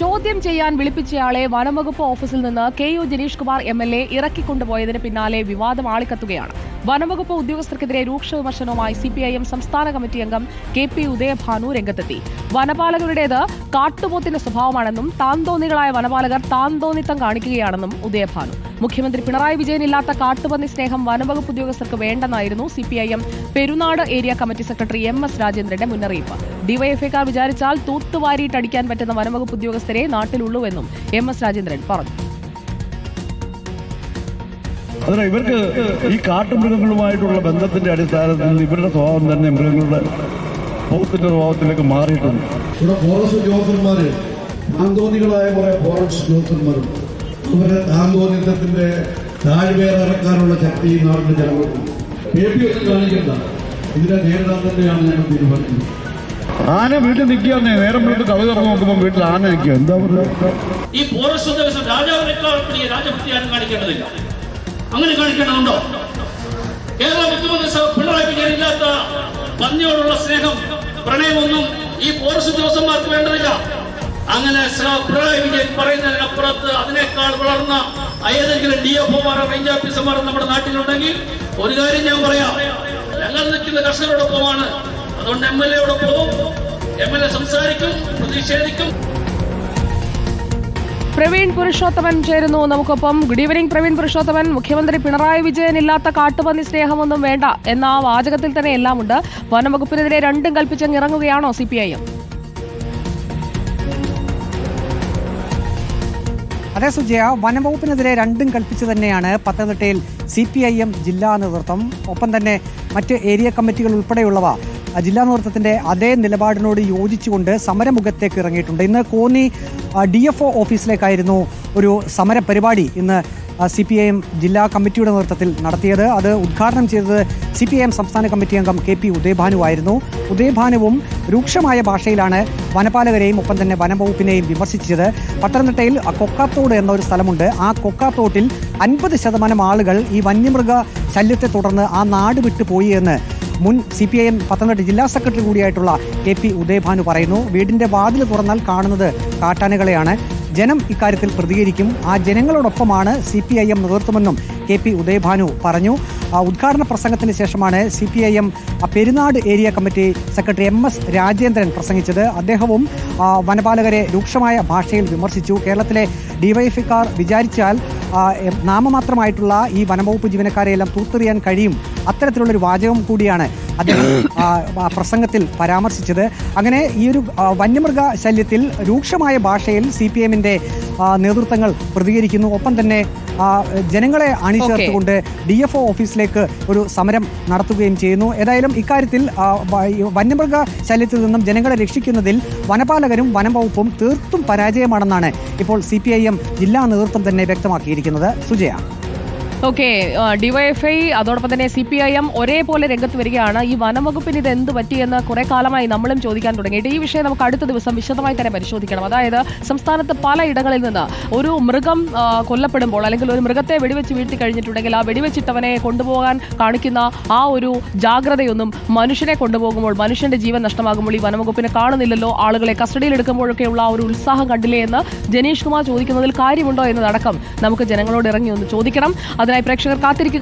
ചോദ്യം ചെയ്യാൻ വിളിപ്പിച്ചയാളെ വനംവകുപ്പ് ഓഫീസിൽ നിന്ന് K U Janeesh Kumar M L A ഇറക്കിക്കൊണ്ടുപോയതിന് പിന്നാലെ വിവാദം ആളിക്കത്തുകയാണ്. വനംവകുപ്പ് ഉദ്യോഗസ്ഥർക്കെതിരെ രൂക്ഷ വിമർശനവുമായി സിപിഐഎം സംസ്ഥാന കമ്മിറ്റി അംഗം കെ പി ഉദയഭാനു രംഗത്തെത്തി. വനപാലകരുടേത് കാട്ടുപോത്തിന്റെ സ്വഭാവമാണെന്നും താന്തോന്നികളായ വനപാലകർ താന്തോന്നിത്തം കാണിക്കുകയാണെന്നും ഉദയഭാനു. മുഖ്യമന്ത്രി പിണറായി വിജയൻ ഇല്ലാത്ത കാട്ടുപന്നി സ്നേഹം വനംവകുപ്പ് ഉദ്യോഗസ്ഥർക്ക് വേണ്ടെന്നായിരുന്നു CPIM Perunad area committee secretary M S രാജേന്ദ്രന്റെ മുന്നറിയിപ്പ്. ഡിവൈഎഫ്ഐക്കാർ വിചാരിച്ചാൽ തൂത്തുവാരിയിട്ടടിക്കാൻ പറ്റുന്ന വനംവകുപ്പ് ഉദ്യോഗസ്ഥരെ നാട്ടിലുള്ളൂവെന്നും എം എസ് രാജേന്ദ്രൻ പറഞ്ഞു. അതിന് ഇവർക്ക് ഈ കാട്ടുമൃഗങ്ങളുമായിട്ടുള്ള ബന്ധത്തിന്റെ അടിസ്ഥാനത്തിൽ ഇവരുടെ സ്വഭാവം തന്നെ മൃഗങ്ങളുടെ പോത്തിന്റെ സ്വഭാവത്തിലേക്ക് മാറിയിട്ടുണ്ട്. ഇവിടെ ഫോറസ്റ്റ് ഉദ്യോഗസ്ഥന്മാര് ആന്തോന്നികളായ കുറെ ഫോറസ്റ്റ് ഉദ്യോഗസ്ഥന്മാരുണ്ട് അവരെ ആന്തോന്നിത്തത്തിന്റെ താഴ്വേറിറക്കാനുള്ള ശക്തി ഈ നാടിന്റെ ജനങ്ങൾക്കുണ്ട് കെ പി ഒന്നും കാണിക്കണ്ട. ഇതിനെ നേരിടാൻ തന്നെയാണ് ഞങ്ങൾ തീരുമാനിക്കുന്നത്. ആന വീട്ടിൽ നിൽക്കുകയെന്നേ നേരം വീട്ടിൽ കവി തുറന്നു നോക്കുമ്പോൾ വീട്ടിൽ ആന നിൽക്കുക. എന്താ പറയുക? ഈ ഫോറസ്റ്റ് ഉദ്യോഗസ്ഥൻ രാജാവിനേക്കാൾ രാജഭക്തി ആരും കാണിക്കേണ്ടതില്ല. അങ്ങനെ കാണിക്കണമുണ്ടോ കേരള മുഖ്യമന്ത്രി പിണറായി വിജയൻ ഇല്ലാത്ത പന്നിയോടുള്ള സ്നേഹം പ്രണയമൊന്നും ഈ ഫോറസ്റ്റ് ഉദ്യോഗസ്ഥന്മാർക്ക് വേണ്ടതില്ല. അങ്ങനെ പിണറായി വിജയൻ പറയുന്നതിനപ്പുറത്ത് അതിനേക്കാൾ വളർന്ന ഏതെങ്കിലും ഡി എഫ് ഒമാരോ റേഞ്ച് ഓഫീസർമാരോ നമ്മുടെ നാട്ടിലുണ്ടെങ്കിൽ ഒരു കാര്യം ഞാൻ പറയാം. ഞങ്ങൾ നിൽക്കുന്ന കർഷകരോടൊപ്പമാണ്. അതുകൊണ്ട് എം എൽ എയോടൊപ്പവും എം എൽ എ സംസാരിക്കും പ്രതിഷേധിക്കും. പ്രവീൺ പുരുഷോത്തമൻ ചേരുന്നു. നമുക്കൊപ്പം ഗുഡ് ഈവനിംഗ് പ്രവീൺ പുരുഷോത്തമൻ. മുഖ്യമന്ത്രി പിണറായി വിജയൻ ഇല്ലാത്ത കാട്ടുപന്നി സ്നേഹമൊന്നും വേണ്ട എന്ന ആ വാചകത്തിൽ തന്നെ എല്ലാമുണ്ട്. വനംവകുപ്പിനെതിരെ രണ്ടും കൽപ്പിച്ചങ്ങ് ഇറങ്ങുകയാണോ സി പി ഐ എം അതേ സുജയ. വനംവകുപ്പിനെതിരെ രണ്ടും കൽപ്പിച്ചു തന്നെയാണ് പത്തനംതിട്ടയിൽ സി പി ഐ എം ജില്ലാ നേതൃത്വം. ഒപ്പം തന്നെ മറ്റ് ഏരിയ കമ്മിറ്റികൾ ഉൾപ്പെടെയുള്ളവ ജില്ലാ നേതൃത്വത്തിന്റെ അതേ നിലപാടിനോട് യോജിച്ചുകൊണ്ട് സമരമുഖത്തേക്ക് ഇറങ്ങിയിട്ടുണ്ട്. ഇന്ന് കോന്നി ഡി എഫ് ഒ ഓഫീസിലേക്കായിരുന്നു ഒരു സമര പരിപാടി ഇന്ന് സി പി ഐ എം ജില്ലാ കമ്മിറ്റിയുടെ നേതൃത്വത്തിൽ നടത്തിയത്. അത് ഉദ്ഘാടനം ചെയ്തത് സി പി ഐ എം സംസ്ഥാന കമ്മിറ്റി അംഗം കെ പി ഉദയഭാനു ആയിരുന്നു. ഉദയഭാനുവും രൂക്ഷമായ ഭാഷയിലാണ് വനപാലകരെയും ഒപ്പം തന്നെ വനംവകുപ്പിനെയും വിമർശിച്ചത്. പത്തനംതിട്ടയിൽ കൊക്കാത്തോട് എന്ന ഒരു സ്ഥലമുണ്ട്. ആ കൊക്കാത്തോട്ടിൽ അൻപത് ശതമാനം ആളുകൾ ഈ വന്യമൃഗ ശല്യത്തെ തുടർന്ന് ആ നാട് വിട്ടു പോയി എന്ന് മുൻ C P I M Pathanamthitta ജില്ലാ സെക്രട്ടറി കൂടിയായിട്ടുള്ള കെ പി ഉദയഭാനു പറയുന്നു. വീടിന്റെ വാതിൽ തുറന്നാൽ കാണുന്നത് കാട്ടാനകളെയാണ്. ജനം ഇക്കാര്യത്തിൽ പ്രതികരിക്കും. ആ ജനങ്ങളോടൊപ്പമാണ് സി പി ഐ എം നേതൃത്വമെന്നും കെ പി ഉദയഭാനു പറഞ്ഞു. ഉദ്ഘാടന പ്രസംഗത്തിന് ശേഷമാണ് C P I M Perunad area committee secretary M S Rajendran പ്രസംഗിച്ചത്. അദ്ദേഹവും വനപാലകരെ രൂക്ഷമായ ഭാഷയിൽ വിമർശിച്ചു. കേരളത്തിലെ ഡിവൈഎഫ്ഐക്കാർ വിചാരിച്ചാൽ നാമമാത്രമായിട്ടുള്ള ഈ വനംവകുപ്പ് ജീവനക്കാരെയെല്ലാം തൂത്തെറിയാൻ കഴിയും. അത്തരത്തിലുള്ളൊരു വാചകം കൂടിയാണ് അദ്ദേഹം പ്രസംഗത്തിൽ പരാമർശിച്ചത്. അങ്ങനെ ഈ ഒരു വന്യമൃഗ ശല്യത്തിൽ രൂക്ഷമായ ഭാഷയിൽ സി പി എമ്മിന്റെ നേതൃത്വങ്ങൾ പ്രതികരിക്കുന്നു. ഒപ്പം തന്നെ ജനങ്ങളെ അണിചേർത്തുകൊണ്ട് ഡി എഫ് ഒ ഓഫീസിലേക്ക് ഒരു സമരം നടത്തുകയും ചെയ്യുന്നു. ഏതായാലും ഇക്കാര്യത്തിൽ വന്യമൃഗ ശല്യത്തിൽ നിന്നും ജനങ്ങളെ രക്ഷിക്കുന്നതിൽ വനപാലകരും വനം വകുപ്പും തീർത്തും പരാജയമാണെന്നാണ് ഇപ്പോൾ സി പി ഐ എം ജില്ലാ നേതൃത്വം തന്നെ വ്യക്തമാക്കിയിരിക്കുന്നത്. സുജയ. ഓക്കെ ഡിവൈഎഫ്ഐ അതോടൊപ്പം തന്നെ സി പി ഐ എം ഒരേപോലെ രംഗത്ത് വരികയാണ്. ഈ വനംവകുപ്പിന് ഇത് എന്ത് പറ്റിയെന്ന് കുറെ കാലമായി നമ്മളും ചോദിക്കാൻ തുടങ്ങിയിട്ട് ഈ വിഷയം നമുക്ക് അടുത്ത ദിവസം വിശദമായി തന്നെ പരിശോധിക്കണം. അതായത് സംസ്ഥാനത്ത് പലയിടങ്ങളിൽ നിന്ന് ഒരു മൃഗം കൊല്ലപ്പെടുമ്പോൾ അല്ലെങ്കിൽ ഒരു മൃഗത്തെ വെടിവെച്ച് വീഴ്ത്തി കഴിഞ്ഞിട്ടുണ്ടെങ്കിൽ ആ വെടിവെച്ചിട്ടവനെ കൊണ്ടുപോകാൻ കാണിക്കുന്ന ആ ഒരു ജാഗ്രതയൊന്നും മനുഷ്യനെ കൊണ്ടുപോകുമ്പോൾ മനുഷ്യന്റെ ജീവൻ നഷ്ടമാകുമ്പോൾ ഈ വനംവകുപ്പിനെ കാണുന്നില്ലല്ലോ? ആളുകളെ കസ്റ്റഡിയിൽ എടുക്കുമ്പോഴൊക്കെയുള്ള ആ ഒരു ഉത്സാഹം കണ്ടില്ലേ എന്ന് ജനീഷ് കുമാർ ചോദിക്കുന്നതിൽ കാര്യമുണ്ടോ എന്നതടക്കം നമുക്ക് ജനങ്ങളോട് ഇറങ്ങി ഒന്ന് ചോദിക്കണം. അതിനായി പ്രേക്ഷകർ കാത്തിരിക്കുക